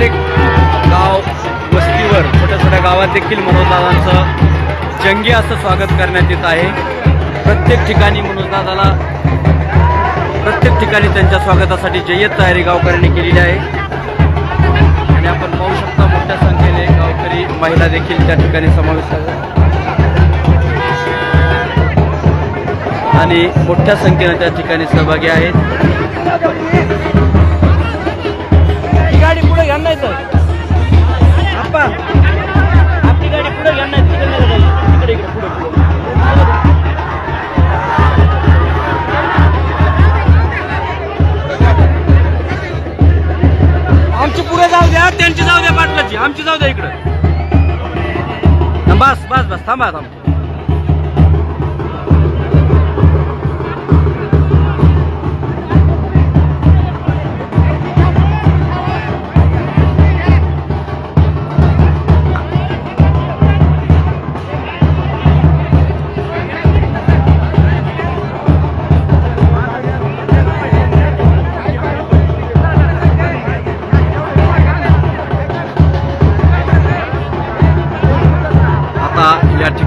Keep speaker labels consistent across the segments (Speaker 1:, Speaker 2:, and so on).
Speaker 1: प्रत्येक गाव वस्तीवर छोट्या छोट्या गावात देखील मनोजदादांचं जंगी असं स्वागत करण्यात येत आहे. प्रत्येक ठिकाणी मनोजदादाला प्रत्येक ठिकाणी त्यांच्या स्वागतासाठी जय्यत तयारी गावकऱ्यांनी केलेली आहे. आणि आपण पाहू शकता मोठ्या संख्येने गावकरी महिला देखील त्या ठिकाणी समावेश आहे आणि मोठ्या संख्येने त्या ठिकाणी सहभागी आहेत.
Speaker 2: गाडी पुढे घ्या नाही तर. आप्पा आपली गाडी पुढे घ्या नाही तिकडे इकडे इकडे पुढे पुढे. आमची पुढे जाऊ द्या त्यांची जाऊ द्या पाटलाची. आमची जाऊ द्या इकडं. बस बस बस थांबा थांबा.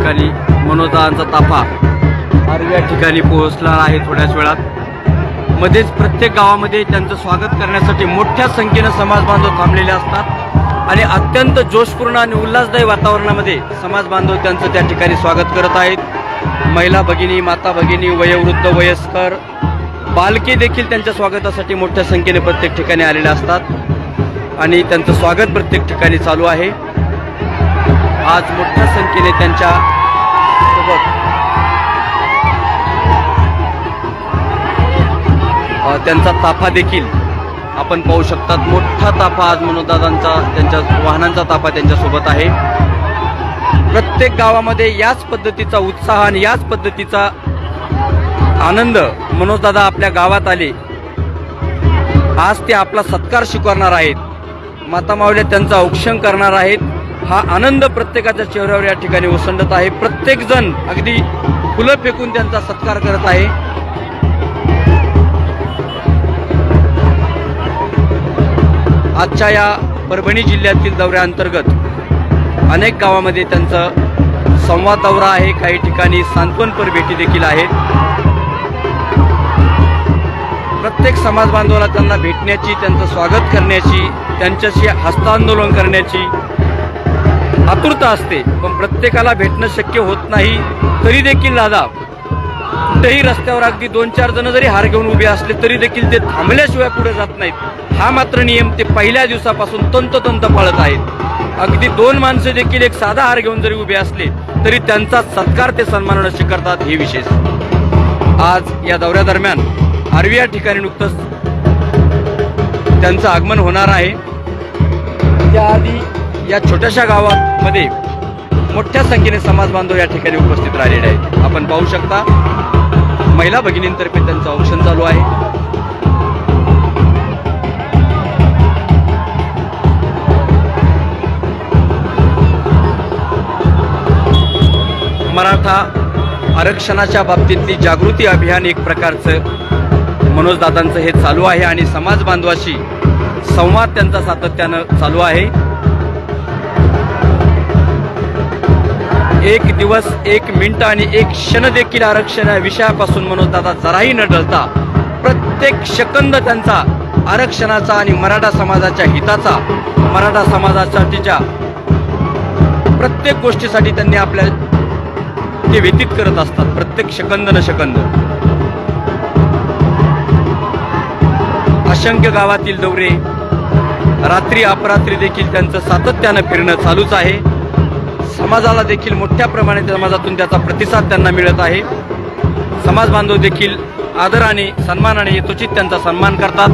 Speaker 1: ठिकाणी मनोजांचा ताफा आरवी या ठिकाणी पोहोचला आहे थोड्याच वेळात. मध्येच प्रत्येक गावामध्ये त्यांचं स्वागत करण्यासाठी मोठ्या संख्येनं समाज बांधव थांबलेले असतात आणि अत्यंत जोशपूर्ण आणि उल्हासदायी वातावरणामध्ये समाज बांधव त्यांचं त्या ठिकाणी स्वागत करत आहेत. महिला भगिनी माता भगिनी वयोवृद्ध वयस्कर बालके देखील त्यांच्या स्वागतासाठी मोठ्या संख्येने प्रत्येक ठिकाणी आलेले असतात. आणि त्यांचं स्वागत प्रत्येक ठिकाणी चालू आहे. आज मोठ्या संख्येने त्यांच्यासोबत त्यांचा ताफा देखील आपण पाहू शकतात. मोठा ताफा आज मनोदादांचा त्यांच्या वाहनांचा ताफा त्यांच्यासोबत आहे. प्रत्येक गावामध्ये याच पद्धतीचा उत्साह आणि याच पद्धतीचा आनंद मनोजदादा आपल्या गावात आले. आज ते आपला सत्कार स्वीकारणार आहेत. माता मावल्या त्यांचा औक्षण करणार आहेत. हा आनंद प्रत्येकाच्या चेहऱ्यावर या ठिकाणी ओसंडत आहे. प्रत्येकजण अगदी फुलं फेकून त्यांचा सत्कार करत आहे. आजच्या या परभणी जिल्ह्यातील दौऱ्याअंतर्गत अनेक गावामध्ये त्यांचं संवाद दौरा आहे. काही ठिकाणी सांत्वनपर भेटी देखील आहेत. प्रत्येक समाज बांधवाला त्यांना भेटण्याची त्यांचं स्वागत करण्याची त्यांच्याशी हस्तांदोलन करण्याची आतुरता असते पण प्रत्येकाला भेटणं शक्य होत नाही तरी देखील दादा. कुठेही रस्त्यावर अगदी दोन चार जण जरी हार घेऊन उभे असले तरी देखील ते थांबल्याशिवाय पुढे जात नाहीत. हा मात्र नियम ते पहिल्या दिवसापासून तंतोतंत पाळत आहेत. अगदी दोन माणसं देखील एक साधा हार घेऊन जरी उभे असले तरी त्यांचा सत्कार ते सन्मानानं स्वीकारतात हे विशेष. आज या दौऱ्यादरम्यान आरवी या ठिकाणी नुकतंच त्यांचं आगमन होणार आहे. त्याआधी या छोट्याशा गावामध्ये मोठ्या संख्येने समाज बांधव या ठिकाणी उपस्थित राहिलेले आहेत. आपण पाहू शकता महिला भगिनींतर्फे त्यांचं औक्षण चालू आहे. मराठा आरक्षणाच्या बाबतीतली जागृती अभियान एक प्रकारचं मनोजदादांचं हे चालू आहे आणि समाज बांधवाशी संवाद त्यांचा सातत्यानं चालू आहे. एक दिवस एक मिनिट आणि एक क्षण देखील आरक्षण या विषयापासून मनोजदादा जराही न डळता प्रत्येक सेकंद त्यांचा आरक्षणाचा आणि मराठा समाजाच्या हिताचा मराठा समाजासाठीच्या प्रत्येक गोष्टीसाठी त्यांनी आपल्या ते व्यतीत करत असतात प्रत्येक सेकंद न सेकंद असंख्य गावातील दौरे रात्री अपरात्री देखील त्यांचं सातत्यानं फिरणं चालूच आहे. समाजाला देखील मोठ्या प्रमाणात समाजातून त्याचा प्रतिसाद त्यांना मिळत आहे. समाज बांधव देखील आदराने सन्मानाने यथोचित त्यांचा सन्मान करतात.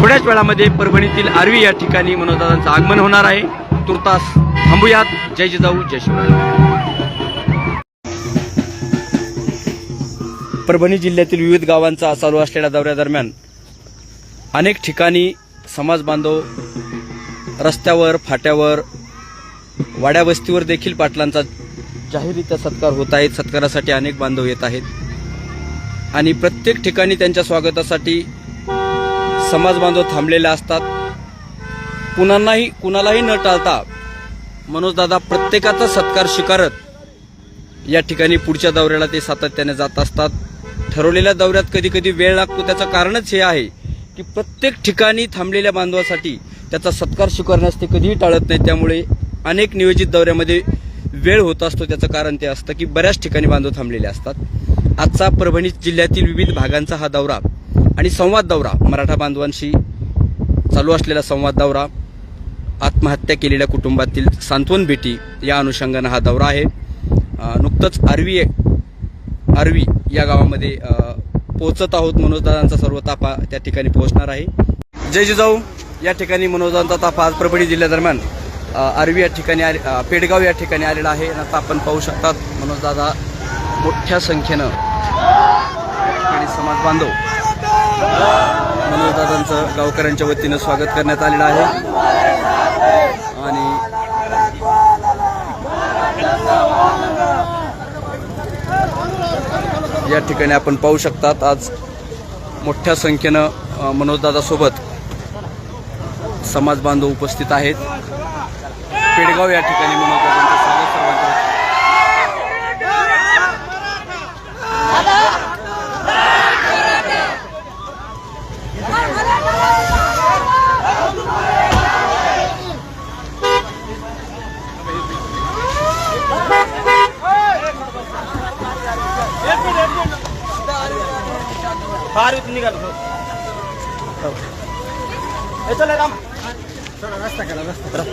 Speaker 1: थोड्याच वेळामध्ये परभणीतील आरवी या ठिकाणी मनोदादांचं आगमन होणार आहे. तुर्तास थांबूयात. जय जिजाऊ जय शिवराय. परभणी जिल्ह्यातील विविध गावांचा चालू असलेल्या दौऱ्यादरम्यान अनेक ठिकाणी समाज बांधव रस्त्यावर फाट्यावर वाड्यावस्तीवर देखील पाटलांचा जाहीररित्या सत्कार होत आहेत. सत्कारासाठी अनेक बांधव येत आहेत. आणि प्रत्येक ठिकाणी त्यांच्या स्वागतासाठी समाज बांधव थांबलेले असतात. कुणांनाही कुणालाही न टाळता मनोजदादा प्रत्येकाचा सत्कार स्वीकारत या ठिकाणी पुढच्या दौऱ्याला ते सातत्याने जात असतात. ठरवलेल्या दौऱ्यात कधी कधी वेळ लागतो. त्याचं कारणच हे आहे की प्रत्येक ठिकाणी थांबलेल्या बांधवासाठी त्याचा सत्कार स्वीकारण्यास ते कधीही टाळत नाही त्यामुळे अनेक नियोजित दौऱ्यामध्ये वेळ होत असतो त्याचं कारण ते असतं की बऱ्याच ठिकाणी बांधव थांबलेले असतात. आजचा परभणी जिल्ह्यातील विविध भागांचा हा दौरा आणि संवाद दौरा मराठा बांधवांशी चालू असलेला संवाद दौरा आत्महत्या केलेल्या कुटुंबातील सांत्वन भेटी या अनुषंगानं हा दौरा आहे. नुकतंच आरवी आरवी या गावामध्ये पोचत पोहोचत आहोत. मनोजदादांचा सर्व तापा त्या ठिकाणी पोहोचणार आहे. जय जिजाऊ. या ठिकाणी मनोजांचा ताफा आज परभणी जिल्ह्यादरम्यान आरवी या ठिकाणी आले- पेडगाव या ठिकाणी आलेला आहे. आणि आता आपण पाहू शकतात मनोजदादा मोठ्या संख्येनं आणि समाज बांधव मनोजदादांचं गावकऱ्यांच्या वतीनं स्वागत करण्यात आलेलं आहे. आणि या ठिकाणी आपण पाहू शकतात आज मोठ्या संख्येनं मनोजदादासोबत समाज बांधव उपस्थित आहेत. पेडगाव या ठिकाणी मनोजदादांचं स्वागत सर्वांचं.
Speaker 2: बाहेर निघालो. हो. Solo basta, que lo basta.